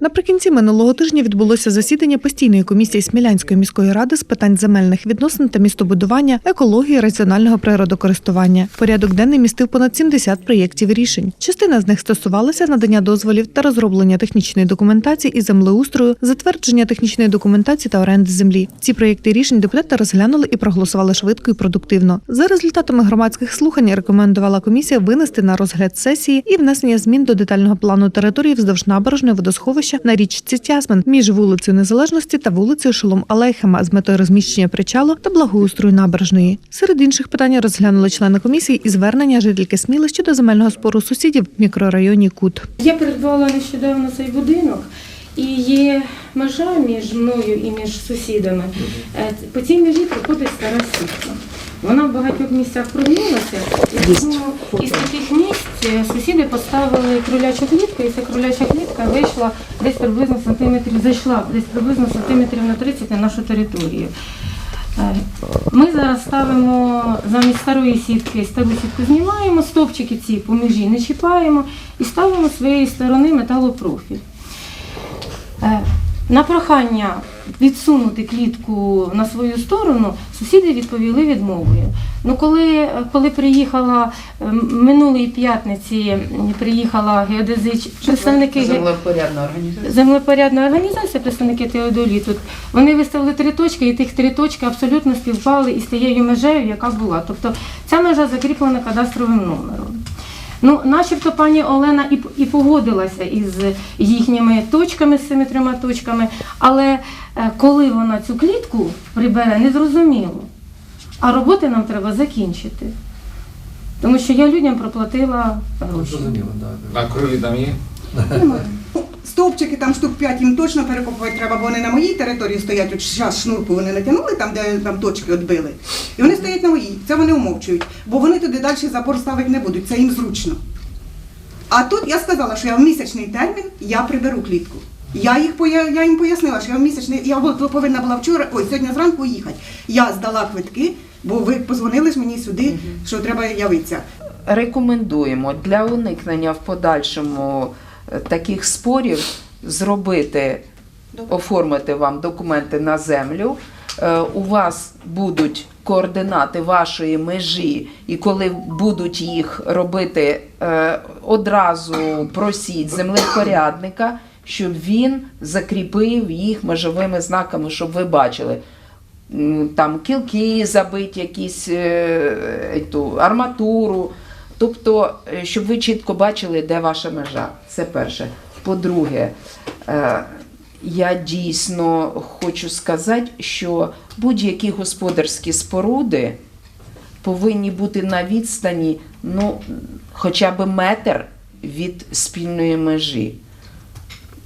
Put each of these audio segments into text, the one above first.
Наприкінці минулого тижня відбулося засідання постійної комісії Смілянської міської ради з питань земельних відносин та містобудування, екології, раціонального природокористування. Порядок денний містив понад 70 проєктів рішень. Частина з них стосувалася надання дозволів та розроблення технічної документації і землеустрою, затвердження технічної документації та оренди землі. Ці проєкти рішень депутати розглянули і проголосували швидко і продуктивно. За результатами громадських слухань рекомендувала комісія винести на розгляд сесії і внесення змін до детального плану території вздовж набережної водосховища на річці Тясмин між вулицею Незалежності та вулицею Шолом Алейхема з метою розміщення причалу та благоустрою набережної. Серед інших питань розглянули члени комісії і звернення жительки Сміли щодо земельного спору сусідів в мікрорайоні Кут. Я придбала нещодавно цей будинок, і є межа між мною і між сусідами. Е, По цій межі проходить стара сітка. Вона в багатьох місцях прогнулася, і тому із таких місць сусіди поставили кролячу клітку, і ця кроляча клітка вийшла десь приблизно сантиметрів, зайшла десь приблизно сантиметрів на 30 на нашу територію. Е, Ми зараз ставимо замість старої сітки, стару сітку знімаємо, стовпчики ці по межі не чіпаємо і ставимо з своєї сторони металопрофіль. На прохання відсунути клітку на свою сторону, сусіди відповіли відмовою. Ну, коли, коли приїхала е, минулої п'ятниці, приїхала геодезич, представники Землепорядна організація. землепорядна організація, представники теодолі тут, вони виставили три точки, і тих три точки абсолютно співпали із тією межею, яка була. Тобто ця межа закріплена кадастровим номером. Ну, начебто пані Олена і, і погодилася із їхніми точками, з цими трьома точками, але е, коли вона цю клітку прибере, не зрозуміло. А роботи нам треба закінчити. Тому що я людям проплатила гроші. Зрозуміло, так. А кролі там є? Стовпчики там штук 5 їм точно перекопувати треба, бо вони на моїй території стоять. От зараз шнурку вони натягнули, там, де там точки відбили. І вони стоять на моїй. Це вони умовчують, бо вони туди далі забор ставити не будуть, це їм зручно. А тут я сказала, що я в місячний термін я приберу клітку. Я їх я їм пояснила, що я в місячний, я повинна була вчора, ой, сьогодні зранку їхати. Я здала квитки, бо ви позвонили ж мені сюди, що треба явитися. Рекомендуємо для уникнення в подальшому таких спорів зробити, оформити вам документи на землю. Е, У вас будуть координати вашої межі, і коли будуть їх робити, е, одразу просіть землепорядника, щоб він закріпив їх межовими знаками, щоб ви бачили. Там кілки забиті, якісь е, ту, арматуру. Тобто, е, щоб ви чітко бачили, де ваша межа. Це перше. По-друге, е, я дійсно хочу сказати, що будь-які господарські споруди повинні бути на відстані ну, хоча б метр від спільної межі.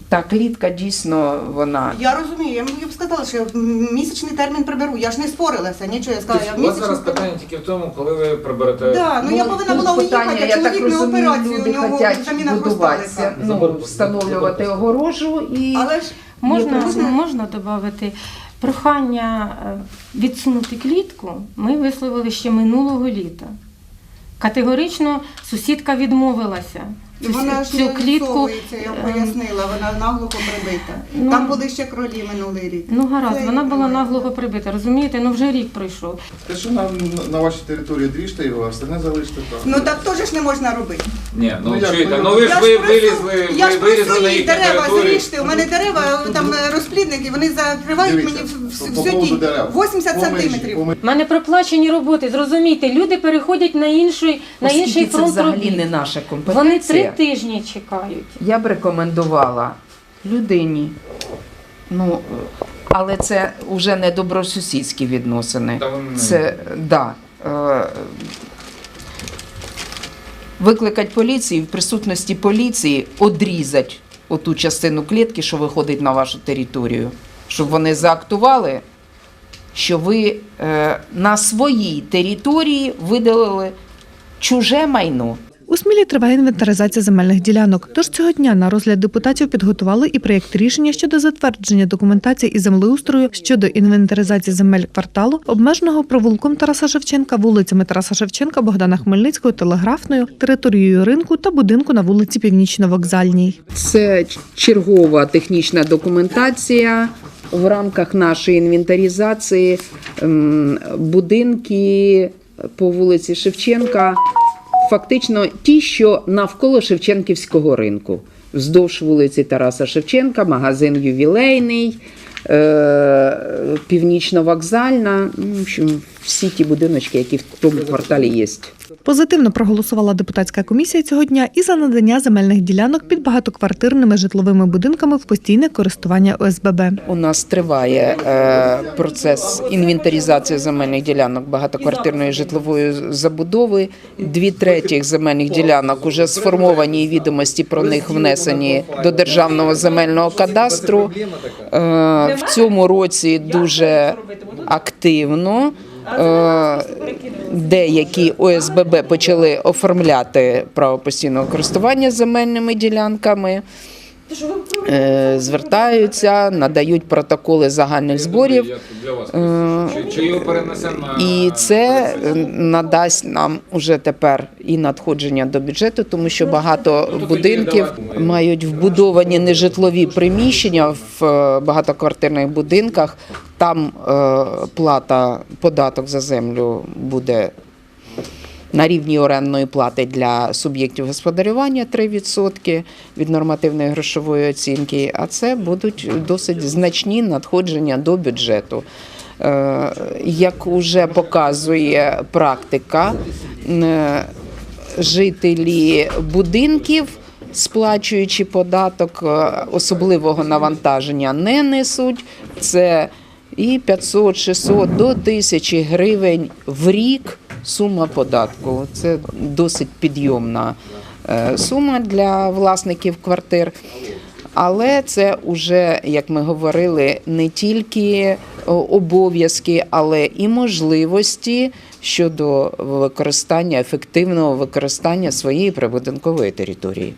Та клітка дійсно вона Я розумію, я їм сказала, що я в місячний термін приберу. Я ж не спорилася, нічого. Я сказала, я в У вас місячний зараз питання тільки в тому, коли ви приберете. Да, ну, я повинна тут була питання, уїхати, я так чоловік на розумію, операцію, люди у нього хочуть заміна будуватися, хрусталика. ну, Забор- встановлювати огорожу і Але ж Можна, можна, можна додати прохання е, відсунути клітку. Ми висловили ще минулого літа. Категорично сусідка відмовилася. Вона ж не клітку. я е, пояснила, вона наглухо прибита. Ну, Там були ще кролі минулий рік. Ну гаразд, Це вона була нормально. наглухо прибита, розумієте? Ну вже рік пройшов. Те, що на, на вашій території дріжте його, а остальне залиште там. Ну так теж ж не можна робити. Ні, ну Ну, чуєте, ну, ну ви ж ви просу- вилізли, я ви ж вилізли на їй їхню дерева територію. зріжте. У мене дерева, там е, розплідники, вони закривають Дивіться, мені в- по- всю поводу тінь. дерев. 80 По межі, сантиметрів. по межі. У мене проплачені роботи, зрозумійте, люди переходять на інший, на оскільки інший це фронт взагалі робіт. не наша Вони компетенція. Три тижні чекають. Я б рекомендувала людині. Ну, але це вже не добросусідські відносини. Це да. е, Викликати поліцію в присутності поліції одрізати оту частину клітки, що виходить на вашу територію, щоб вони заактували, що ви е, на своїй території видалили чуже майно. У Смілі триває інвентаризація земельних ділянок. Тож цього дня на розгляд депутатів підготували і проєкт рішення щодо затвердження документації і землеустрою щодо інвентаризації земель кварталу, обмеженого провулком Тараса Шевченка, вулицями Тараса Шевченка, Богдана Хмельницького, телеграфною, територією ринку та будинку на вулиці Північно-Вокзальній. Це чергова технічна документація в рамках нашої інвентаризації ем, будинки по вулиці Шевченка. Фактично ті, що навколо Шевченківського ринку. Вздовж вулиці Тараса Шевченка, магазин ювілейний, е, північно-вокзальна. Ну, всі ті будиночки, які в тому кварталі є. Позитивно проголосувала депутатська комісія цього дня і за надання земельних ділянок під багатоквартирними житловими будинками в постійне користування ОСББ. У нас триває е, процес інвентаризації земельних ділянок багатоквартирної житлової забудови. Дві третіх земельних ділянок уже сформовані і відомості про них внесені до державного земельного кадастру. Е, в цьому році дуже активно. Е, Деякі ОСББ почали оформляти право постійного користування земельними ділянками звертаються, надають протоколи загальних зборів. Е, І це е, надасть нам уже тепер і надходження до бюджету, тому що багато будинків мають вбудовані нежитлові приміщення в е, багатоквартирних будинках. Там е, плата, податок за землю буде на рівні орендної плати для суб'єктів господарювання 3% від нормативної грошової оцінки, а це будуть досить значні надходження до бюджету. Е, Як вже показує практика, е, жителі будинків, сплачуючи податок, е, особливого навантаження не несуть. Це і 500, 600 до 1000 гривень в рік сума податку. Це досить підйомна е, сума для власників квартир. Але це вже, як ми говорили, не тільки обов'язки, але і можливості щодо використання ефективного використання своєї прибудинкової території.